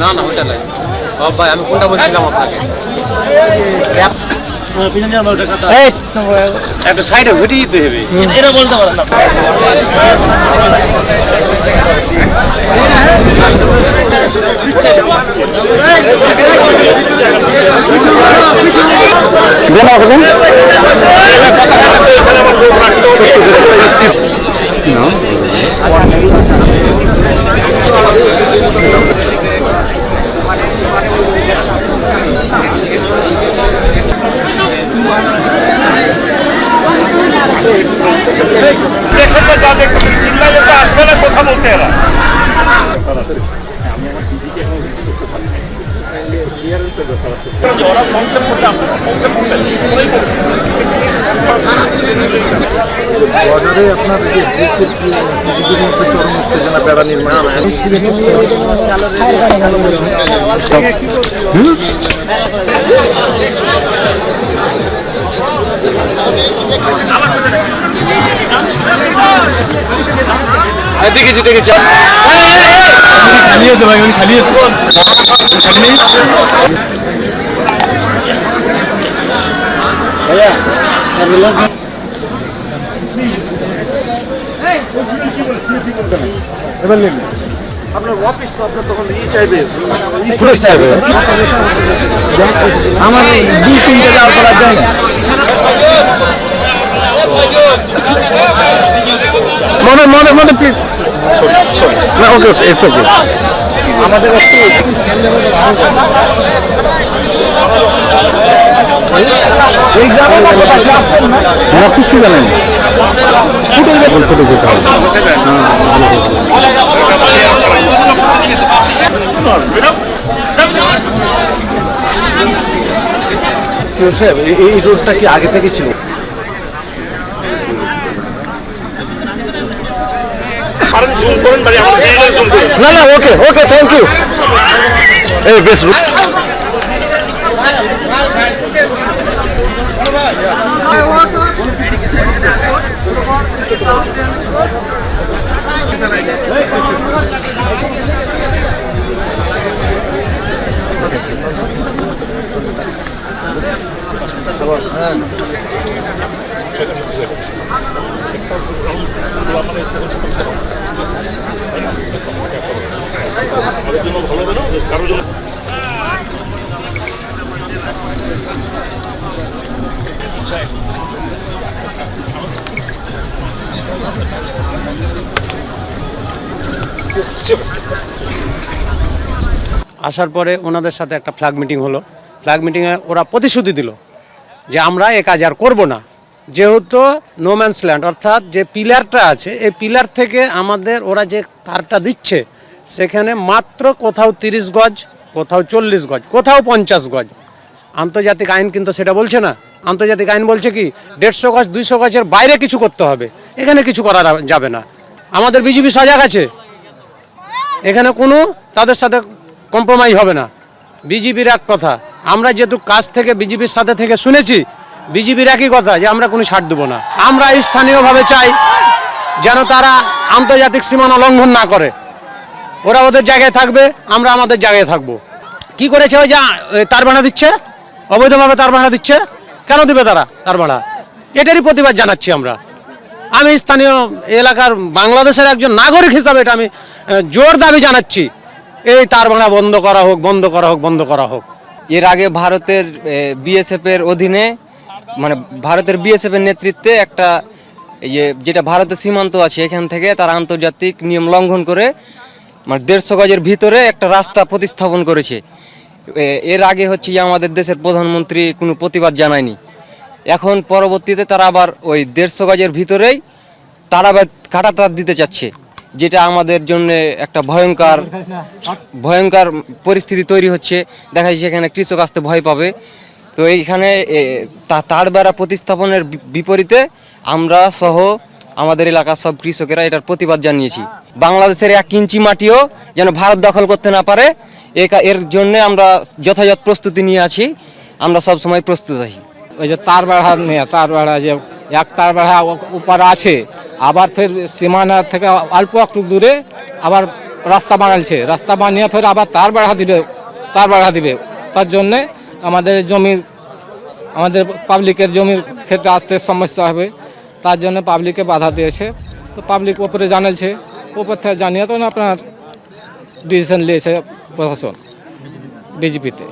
না না ওটা নাই। ভাই আমি কোনটা বলছিলাম আপনাকে? একটা সাইডে ঘুরে দিতে হবে। এটা বলতে পারেন না। চিল্লালে তো আসবে না কথা বলতে এরা ওরা কনসেপ্ট করলে কনসেপ্ট করলেন ওই বর্ডারে আপনার এই যে দেশের বিজেপির মধ্যে চরম উত্তেজনা প্যারা নির্মাণ দেখেছি দেখেছি খালি আছে ভাই উনি খালি আছে খালি নেই এবার নিন। আপনার অফিস তো আপনার তখন ই চাইবে। পুলিশ চাইবে। আমার দুই তিনটে যাওয়ার করার যায় মনে মনে মনে প্লিজ না ওকে ওকে ইটস ওকে আমাদের একটু এই গ্রামে না? কিছু জানেন। ফুটে যাবেন ফুটে যেতে হবে সাহেব এই- এই রোডটা কি আগে থেকে ছিল? না না ওকে ওকে থ্যাংক ইউ এই বেশ আসার পরে ওনাদের সাথে একটা ফ্ল্যাগ মিটিং হলো। ফ্ল্যাগ মিটিংয়ে ওরা প্রতিশ্রুতি দিল। যে আমরা এ কাজ আর করব না। যেহেতু নোম্যান্স ল্যান্ড অর্থাৎ যে পিলারটা আছে, এই পিলার থেকে আমাদের ওরা যে তারটা দিচ্ছে, সেখানে মাত্র কোথাও তিরিশ গজ, কোথাও চল্লিশ গজ, কোথাও পঞ্চাশ গজ। আন্তর্জাতিক আইন কিন্তু সেটা বলছে না। আন্তর্জাতিক আইন বলছে কি, দেড়শো গজ, দুইশো গজের বাইরে কিছু করতে হবে। এখানে কিছু করা যাবে না। আমাদের বিজেপি সজাগ আছে। এখানে কোনো তাদের সাথে কম্প্রোমাইজ হবে না। বিজেপির এক কথা। আমরা যেহেতু কাজ থেকে বিজেপির সাথে থেকে শুনেছি, বিজেপির একই কথা যে আমরা কোনো ছাড় দেবো না। আমরা স্থানীয়ভাবে চাই যেন তারা আন্তর্জাতিক সীমানা লঙ্ঘন না করে। ওরা ওদের জায়গায় থাকবে, আমরা আমাদের জায়গায় থাকব। কি করেছে ওই যে তার ভাড়া দিচ্ছে? অবৈধভাবে তার ভাড়া দিচ্ছে? কেন দিবে তারা তার ভাড়া? এটারই প্রতিবাদ জানাচ্ছি আমরা। আমি স্থানীয় এলাকার বাংলাদেশের একজন নাগরিক হিসাবে এটা আমি জোর দাবি জানাচ্ছি। এই তার ভাড়া বন্ধ করা হোক, বন্ধ করা হোক, বন্ধ করা হোক। এর আগে ভারতের বিএসএফ এর অধীনে মানে ভারতের বিএসএফ এর নেতৃত্বে একটা ইয়ে যেটা ভারতের সীমান্ত আছে এখান থেকে তারা আন্তর্জাতিক নিয়ম লঙ্ঘন করে মানে দেড়শো গজের ভিতরে একটা রাস্তা প্রতিস্থাপন করেছে। এর আগে হচ্ছে যে আমাদের দেশের প্রধানমন্ত্রী কোনো প্রতিবাদ জানায়নি। এখন পরবর্তীতে তারা আবার ওই দেড়শো গজের ভিতরেই তারা আবার কাটা তার দিতে চাচ্ছে। যেটা আমাদের জন্য একটা ভয়ঙ্কর ভয়ঙ্কর পরিস্থিতি তৈরি হচ্ছে। দেখা যাচ্ছে এখানে কৃষক আসতে ভয় পাবে। তো এইখানে তার বেড়া প্রতিস্থাপনের বিপরীতে আমরা সহ আমাদের এলাকার সব কৃষকেরা এটার প্রতিবাদ জানিয়েছি। বাংলাদেশের এক ইঞ্চি মাটিও যেন ভারত দখল করতে না পারে এর জন্য আমরা যথাযথ প্রস্তুতি নিয়ে আছি। আমরা সব সময় প্রস্তুত আছি। ওই যে তার বেড়া নিয়ে, তার বেড়া যে, এক তার বেড়া উপর আছে আবার ফের সীমানা থেকে অল্প একটু দূরে আবার রাস্তা বানালছে রাস্তা বানিয়ে ফের আবার তার বাড়া দিবে, তার বাড়া দিবে। তার জন্যে আমাদের জমির, আমাদের পাবলিকের জমির ক্ষেত্রে আসতে সমস্যা হবে। তার জন্য পাবলিকে বাধা দিয়েছে। তো পাবলিক ওপরে জানালছে ওপর থেকে জানিয়ে তো আপনার ডিসিশন নিয়েছে প্রশাসন, বিজেপিতে।